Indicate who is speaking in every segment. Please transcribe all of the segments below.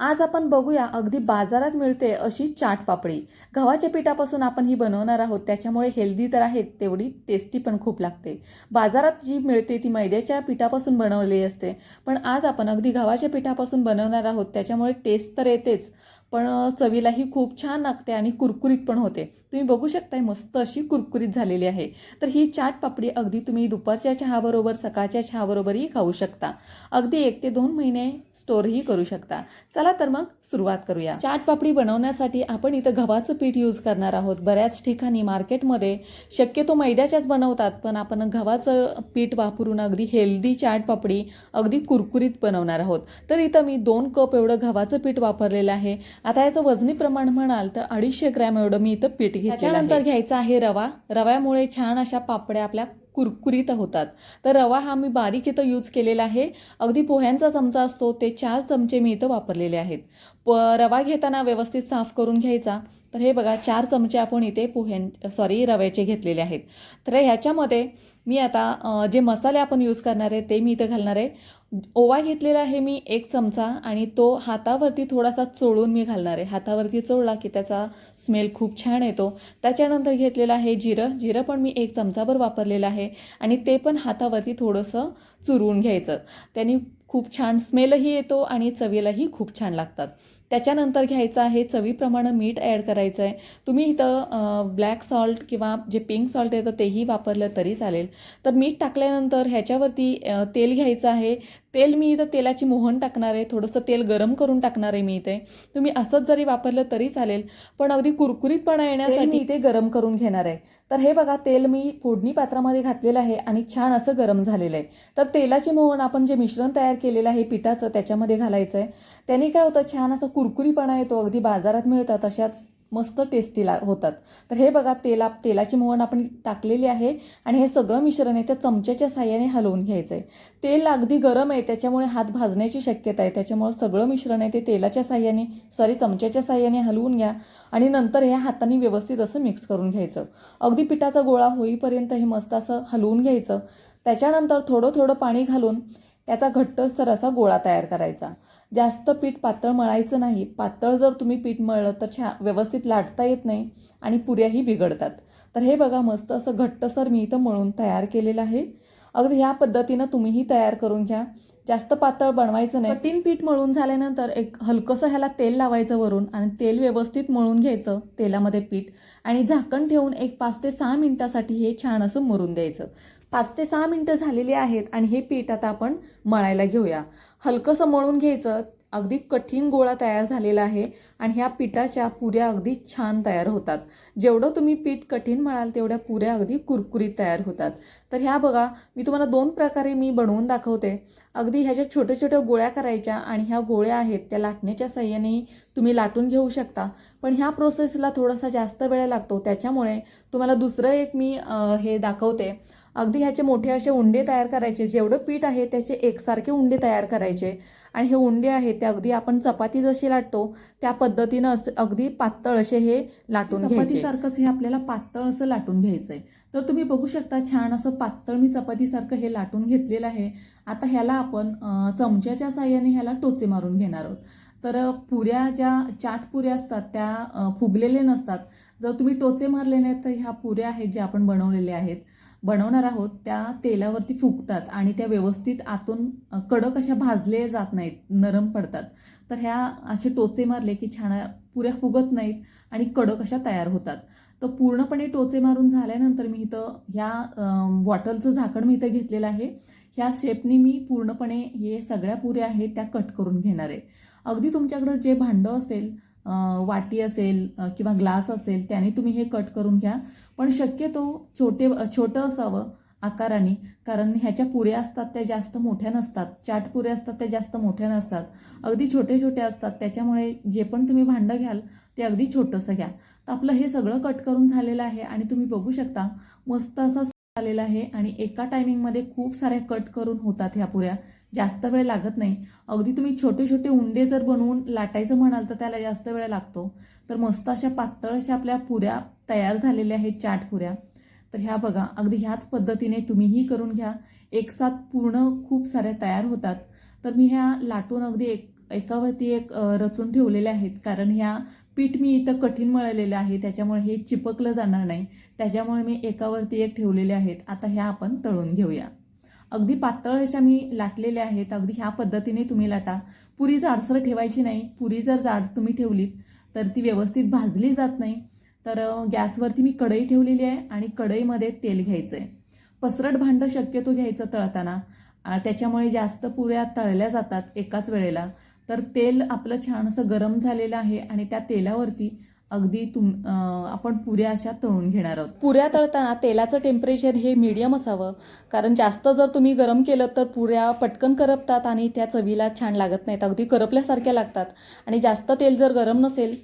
Speaker 1: आज आपण बघूया अगदी बाजारात मिळते अशी चाट पापडी. गव्हाच्या पिठापासून आपण ही बनवणार आहोत त्याच्यामुळे हेल्दी तर आहे तेवढी टेस्टी पण खूप लागते. बाजारात जी मिळते ती मैद्याच्या पिठापासून बनवलेली असते. पण आज आपण अगदी गव्हाच्या पिठापासून बनवणार आहोत त्याच्यामुळे टेस्ट तर येतेच. पण चवीलाही खूप छान लागते आणि कुरकुरीत पण होते. तुम्ही बघू शकताय मस्त अशी कुरकुरीत झालेली आहे. तर ही चाट पापडी अगदी तुम्ही दुपारच्या चहाबरोबर सकाळच्या चहाबरोबरही खाऊ शकता. अगदी एक ते दोन महिने स्टोअरही करू शकता. चला तर मग सुरुवात करूया. चाट पापडी बनवण्यासाठी आपण इथं गव्हाचं पीठ यूज करणार आहोत. बऱ्याच ठिकाणी मार्केटमध्ये शक्यतो मैद्याच्याच बनवतात पण आपण गव्हाचं पीठ वापरून अगदी हेल्दी चाट पापडी अगदी कुरकुरीत बनवणार आहोत. तर इथं मी दोन कप एवढं गव्हाचं पीठ वापरलेलं आहे. आता याचं वजनी प्रमाण म्हणाल तर अडीचशे ग्रॅम एवढं मी इथं पीठ घेतलं त्याच्यानंतर घ्यायचा आहे रवा. रव्यामुळे छान अशा पापड्या आपल्या कुरकुरीत होतात. तर रवा हा मी बारीक इथं यूज केलेला आहे. अगदी पोह्यांचा चमचा असतो ते चार चमचे मी इथं वापरलेले आहेत. प रवा घेताना व्यवस्थित साफ करून घ्यायचा. तर हे बघा चार चमचे आपण इथे पोह्यां सॉरी रव्याचे घेतलेले आहेत. तर ह्याच्यामध्ये मी आता जे मसाले आपण यूज करणार आहे ते मी इथं घालणार आहे. ओवा घेतलेला आहे मी एक चमचा आणि तो हातावरती थोडासा चोळून मी घालणार आहे. हातावरती चोळला की त्याचा स्मेल खूप छान येतो. त्याच्यानंतर घेतलेलं आहे जिरं. जिरं पण मी एक चमचाभर वापरलेलं आहे. आणि ते पण हातावरती थोडंसं चुरवून घ्यायचं. त्यांनी खूप छान स्मेलही येतो आणि चवीलाही खूप छान लागतात. त्याच्यानंतर घ्यायचं आहे चवीप्रमाणे मीठ ॲड करायचं आहे. तुम्ही इथं ब्लॅक सॉल्ट किंवा जे पिंक सॉल्ट येतं तेही वापरलं तरी चालेल. तर मीठ टाकल्यानंतर ह्याच्यावरती तेल घ्यायचं आहे. तेल मी इथं तेलाची मोहन टाकणार आहे. थोडंसं तेल गरम करून टाकणार आहे मी इथे. तुम्ही असंच जरी वापरलं तरी चालेल. पण अगदी कुरकुरीतपणा येण्यासाठी इथे गरम करून घेणार आहे. तर हे बघा तेल मी फोडणी पात्रामध्ये घातलेलं आहे आणि छान असं गरम झालेलं आहे. तर तेलाची मोहन आपण जे मिश्रण तयार केलेलं आहे पिठाचं त्याच्यामध्ये घालायचं आहे त्याने काय होतं छान असा कुरकुरीपणा येतो अगदी बाजारात मिळतात अशाच मस्त टेस्टी ला होतात. तर हे बघा तेला तेलाची मोहन आपण टाकलेली आहे आणि हे सगळं मिश्रण आहे त्या चमच्याच्या साह्याने हलवून घ्यायचं आहे तेल अगदी गरम आहे त्याच्यामुळे हात भाजण्याची शक्यता आहे त्याच्यामुळे सगळं मिश्रण आहे ते तेलाच्या साह्याने सॉरी चमच्याच्या साह्याने हलवून घ्या आणि नंतर ह्या हाताने व्यवस्थित असं मिक्स करून घ्यायचं. अगदी पिठाचा गोळा होईपर्यंत हे मस्त असं हलवून घ्यायचं. त्याच्यानंतर थोडं थोडं पाणी घालून याचा घट्टसर असा गोळा तयार करायचा. जास्त पीठ पातळ मळायचं नाही. पातळ जर तुम्ही पीठ मळलं तर छा व्यवस्थित लाटता येत नाही आणि पुऱ्याही बिघडतात. तर हे बघा मस्त असं घट्टसर मी इथं मळून तयार केलेलं आहे. अगदी ह्या पद्धतीनं तुम्हीही तयार करून घ्या. जास्त पातळ बनवायचं नाही. तीन पीठ मळून झाल्यानंतर एक हलकंसं ह्याला तेल लावायचं वरून आणि तेल व्यवस्थित मळून घ्यायचं तेलामध्ये पीठ आणि झाकण ठेवून एक पाच ते सहा मिनिटासाठी हे छान असं मुरून द्यायचं. पाच ते सहा मिनटं झालेली आहेत आणि हे पीठ आता आपण मळायला घेऊया. हलकंसं मळून घ्यायचं. अगदी कठीण गोळा तयार झालेला आहे आणि ह्या पिठाच्या पुऱ्या अगदी छान तयार होतात. जेवढं तुम्ही पीठ कठीण मळाल तेवढ्या पुऱ्या अगदी कुरकुरीत तयार होतात. तर ह्या बघा मी तुम्हाला दोन प्रकारे मी बनवून दाखवते. अगदी ह्याच्या छोट्या छोट्या गोळ्या करायच्या आणि ह्या गोळ्या आहेत त्या लाटण्याच्या साह्याने तुम्ही लाटून घेऊ शकता. पण ह्या प्रोसेसला थोडासा जास्त वेळ लागतो. त्याच्यामुळे तुम्हाला दुसरं एक मी हे दाखवते. अगदी ह्याचे मोठे असे उंडे तयार करायचे. जेवढं पीठ आहे त्याचे एकसारखे उंडे तयार करायचे. आणि हे उंडे आहेत ते अगदी आपण चपाती जशी लाटतो त्या पद्धतीनं असं अगदी पातळ असे हे लाटून चपातीसारखंच हे आपल्याला पातळ असं लाटून घ्यायचं आहे तर तुम्ही बघू शकता छान असं पातळ मी चपातीसारखं हे लाटून घेतलेलं आहे. आता ह्याला आपण चमच्याच्या साह्याने ह्याला टोचे मारून घेणार आहोत. तर पुऱ्या ज्या चाट पुऱ्या असतात त्या फुगलेले नसतात. जर तुम्ही टोचे मारले नाहीत तर ह्या पुऱ्या आहेत ज्या आपण बनवलेल्या आहेत. बनवणार आहोत त्या तेलावरती फुगतात आणि त्या व्यवस्थित आतून कडक अशा भाजले जात नाहीत नरम पडतात. तर ह्या असे टोचे मारले की छान पुऱ्या फुगत नाहीत आणि कडक अशा तयार होतात. तर पूर्णपणे टोचे मारून झाल्यानंतर मी इथं ह्या बॉटलचं झाकण मी इथं घेतलेलं आहे. ह्या शेपनी मी पूर्णपणे हे सगळ्या पुऱ्या आहेत त्या कट करून घेणार आहे. अगदी तुमच्याकडं जे भांडं असेल वाटी असेल किंवा ग्लास असेल त्याने तुम्ही हे कट करून घ्या. पण शक्यतो छोटे छोटं असावं आकाराने कारण ह्याच्या पुऱ्या असतात त्या जास्त मोठ्या नसतात. चाट पुऱ्या असतात त्या जास्त मोठ्या नसतात. अगदी छोटे छोटे असतात. त्याच्यामुळे जे पण तुम्ही भांडं घ्याल ते अगदी छोटंसं घ्या. तर आपलं हे सगळं कट करून झालेलं आहे आणि तुम्ही बघू शकता मस्त असं झालेलं आहे आणि एका टायमिंगमध्ये खूप साऱ्या कट करून होतात ह्या पुऱ्या. जास्त वेळ लागत नाही. अगदी तुम्ही छोटे छोटे उंडे जर बनवून लाटायचं म्हणाल तर त्याला जास्त वेळ लागतो. तर मस्त अशा पातळ अशा आपल्या पुऱ्या तयार झालेल्या आहेत चाट पुऱ्या. तर ह्या बघा अगदी ह्याच पद्धतीने तुम्हीही करून घ्या. एक साथ पूर्ण खूप साऱ्या तयार होतात. तर मी ह्या लाटून अगदी एक एकावरती एक रचून ठेवलेल्या आहेत. कारण ह्या पीठ मी इथं कठीण मळलेलं आहे. त्याच्यामुळे हे चिपकलं जाणार नाही. त्याच्यामुळे मी एकावरती एक ठेवलेले आहेत. आता ह्या आपण तळून घेऊया. अगदी पातळ अशा मी लाटलेल्या आहेत. अगदी ह्या पद्धतीने तुम्ही लाटा. पुरी जाडसर ठेवायची नाही. पुरी जर जाड तुम्ही ठेवलीत तर ती व्यवस्थित भाजली जात नाही. तर गॅसवरती मी कढई ठेवलेली आहे आणि कढईमध्ये तेल घ्यायचं आहे पसरट भांडं शक्यतो घ्यायचं तळताना. त्याच्यामुळे जास्त पुऱ्या तळल्या जातात एकाच वेळेला. तर तेल आपलं छान असं गरम झालेलं आहे आणि त्या तेलावरती अगदी तुम आपण पुऱ्या अशा तळून घेणार आहोत. पुऱ्या तळताना तेलाचं टेम्परेचर हे मीडियम असावं. कारण जास्त जर तुम्ही गरम केलं तर पुऱ्या पटकन करपतात आणि त्या चवीला छान लागत नाहीत. अगदी करपल्यासारख्या लागतात. आणि जास्त तेल जर गरम नसेल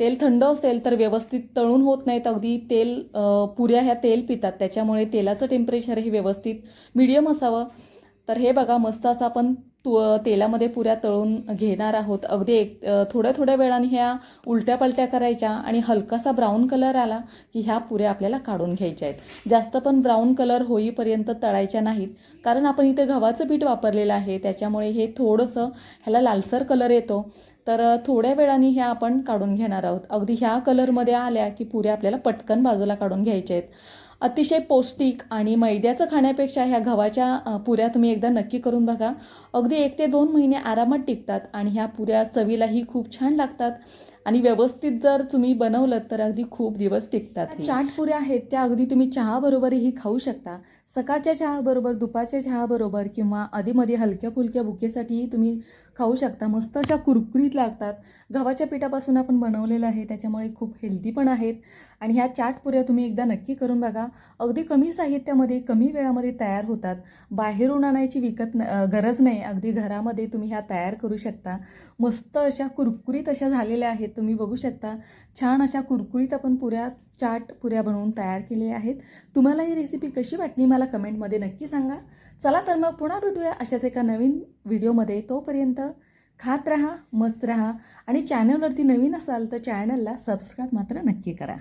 Speaker 1: तेल थंड असेल तर व्यवस्थित तळून होत नाहीत. अगदी तेल पुऱ्या ह्या तेल पितात. त्याच्यामुळे तेलाचं टेम्परेचर हे व्यवस्थित मीडियम असावं. तर हे बघा मस्त असं आपण तु तेलामध्ये पुऱ्या तळून घेणार आहोत. अगदी एक थोड्या थोड्या वेळाने ह्या उलट्या पलट्या करायच्या आणि हलकासा ब्राऊन कलर आला की ह्या पुऱ्या आपल्याला काढून घ्यायच्या आहेत. जास्त पण ब्राऊन कलर होईपर्यंत तळायच्या नाहीत. कारण आपण इथे गव्हाचं पीठ वापरलेलं आहे. त्याच्यामुळे हे थोडंसं ह्याला लालसर कलर येतो. तर थोड्या वेळाने ह्या आपण काढून घेणार आहोत. अगदी ह्या कलरमध्ये आल्या की पुऱ्या आपल्याला पटकन बाजूला काढून घ्यायच्या आहेत. अतिशय पौष्टिक आणि मैद्याचं खाण्यापेक्षा ह्या गव्हाच्या पुऱ्या तुम्ही एकदा नक्की करून बघा. अगदी एक ते दोन महिने आरामात टिकतात आणि ह्या पुऱ्या चवीलाही खूप छान लागतात. आणि व्यवस्थित जर तुम्ही बनवलं तर अगदी खूप दिवस टिकतात चाट पुऱ्या आहेत त्या अगदी तुम्ही चहाबरोबरही खाऊ शकता. सकाळच्या चहाबरोबर दुपारच्या चहाबरोबर किंवा आधीमध्ये हलक्या फुलक्या बुकेसाठीही तुम्ही खाऊ शकता. मस्त अशा कुरकुरीत लागतात. गव्हाच्या पिठापासून आपण बनवलेलं आहे त्याच्यामुळे खूप हेल्दी पण आहेत. आणि ह्या चाट पुऱ्या तुम्ही एकदा नक्की करून बघा. अगदी कमी साहित्यामध्ये कमी वेळामध्ये तयार होतात. बाहेरून आणायची विकत न- गरज नाही. अगदी घरामध्ये तुम्ही ह्या तयार करू शकता. मस्त अशा कुरकुरीत अशा झालेल्या आहेत. तुम्ही बघू शकता. छान अशा कुरकुरीत आपण पुऱ्या चाट पुऱ्या बनवून तयार केलेल्या आहेत. तुम्हाला ही रेसिपी कशी वाटली मला कमेंटमध्ये नक्की सांगा. चला तर मग पुन्हा भेटूया अशाच एका नवीन व्हिडिओमध्ये. तोपर्यंत खात राहा मस्त राहा. आणि चॅनलवरती नवीन असाल तर चॅनलला सबस्क्राईब मात्र नक्की करा.